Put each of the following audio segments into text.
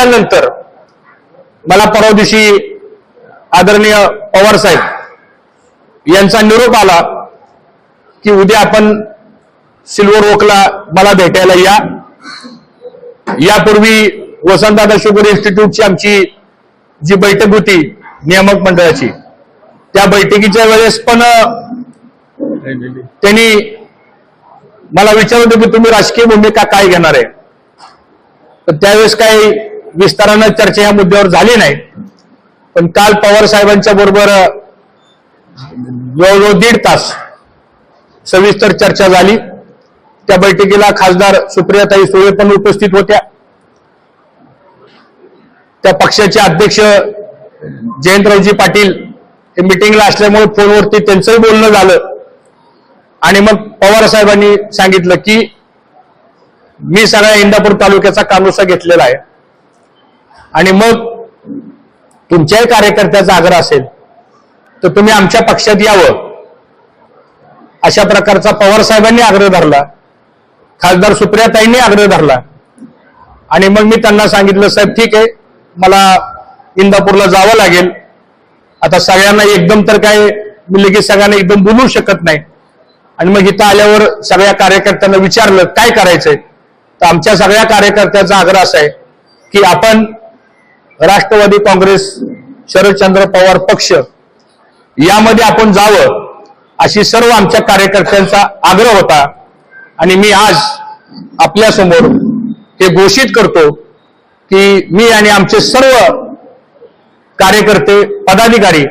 झाल्यानंतर मला परवा दिवशी आदरणीय पवार साहेब यांचा निरोप आला की उद्या आपण सिल्वर ओकला मला भेटायला या. यापूर्वी वसंतदादा शुगर इन्स्टिट्यूटची आमची जी बैठक होती नियामक मंडळाची त्या बैठकीच्या वेळेस पण त्यांनी मला विचारलं होतं की तुम्ही राजकीय भूमिका काय घेणार आहे? तर त्यावेळेस काही विस्तारानं चर्चा या मुद्द्यावर झाली नाही. पण काल पवार साहेबांच्या बरोबर जवळजवळ दीड तास सविस्तर चर्चा झाली. त्या बैठकीला खासदार सुप्रियाताई सुळे पण उपस्थित होत्या. त्या पक्षाचे अध्यक्ष जयंतरावजी पाटील हे मिटिंगला असल्यामुळे फोनवरती त्यांचंही बोलणं झालं. आणि मग पवार साहेबांनी सांगितलं की मी सगळ्या इंदापूर तालुक्याचा कानुसा घेतलेला आहे. आणि मग तुमच्याही कार्यकर्त्याचा आग्रह असेल तर तुम्ही आमच्या पक्षात यावं. अशा प्रकारचा पवार साहेबांनी आग्रह धरला. खासदार सुप्रियाताईंनी आग्रह धरला. आणि मग मी त्यांना सांगितलं साहेब ठीक आहे मला इंदापूरला जावं लागेल. आता सगळ्यांना एकदम तर काय मी लगेच सगळ्यांना एकदम बोलू शकत नाही. आणि मग इथं आल्यावर सगळ्या कार्यकर्त्यांना विचारलं काय करायचंय? तर आमच्या सगळ्या कार्यकर्त्याचा आग्रह असा आहे की आपण राष्ट्रवादी काँग्रेस शरदचंद्र पवार पक्ष यामध्ये आपण जावं अशी सर्व आमच्या कार्यकर्त्यांचा आग्रह होता. आणि मी आज आपल्यासमोर हे घोषित करतो की मी आणि आमचे सर्व कार्यकर्ते पदाधिकारी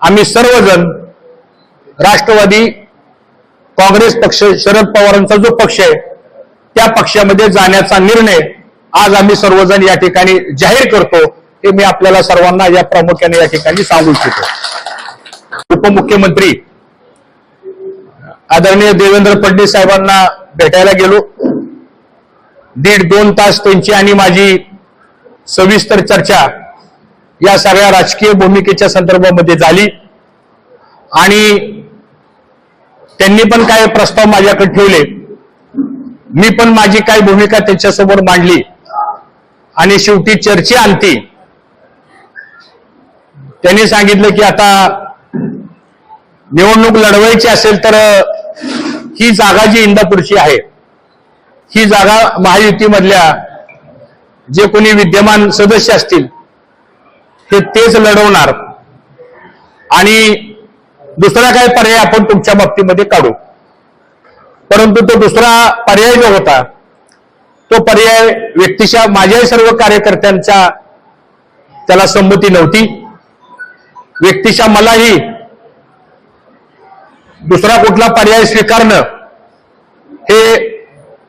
आम्ही सर्वजण राष्ट्रवादी काँग्रेस पक्ष शरद पवारांचा जो पक्ष आहे त्या पक्षामध्ये जाण्याचा निर्णय आज आम्ही सर्वजण या ठिकाणी जाहीर करतो हे मी आपल्याला सर्वांना या प्रामुख्याने या ठिकाणी सांगू इच्छितो. उपमुख्यमंत्री आदरणीय देवेंद्र फडणवीस साहेबांना भेटायला गेलो. दीड दोन तास त्यांची आणि माझी सविस्तर चर्चा या सगळ्या राजकीय भूमिकेच्या संदर्भामध्ये झाली. आणि त्यांनी पण काय प्रस्ताव माझ्याकडे ठेवले. मी पण माझी काय भूमिका त्यांच्यासमोर मांडली. आणि शेवटी चर्ची आणती. त्यांनी सांगितलं की आता निवडणूक लढवायची असेल तर ही जागा जी इंदापूरची आहे ही जागा महायुतीमधल्या जे कोणी विद्यमान सदस्य असतील हे तेच लढवणार. आणि दुसरा काय पर्याय आपण तुमच्या बाबतीमध्ये काढू. परंतु तो दुसरा पर्याय जो होता तो पर्याय व्यक्तिशा माझ्याही सर्व कार्यकर्त्यांच्या त्याला संमती नव्हती. व्यक्तिशा मलाही दुसरा कुठला पर्याय स्वीकारणं हे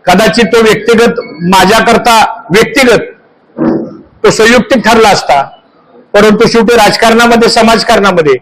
कदाचित तो व्यक्तिगत माझ्याकरता व्यक्तिगत तो संयुक्तिक ठरला असता. परंतु शेवटी राजकारणामध्ये समाजकारणामध्ये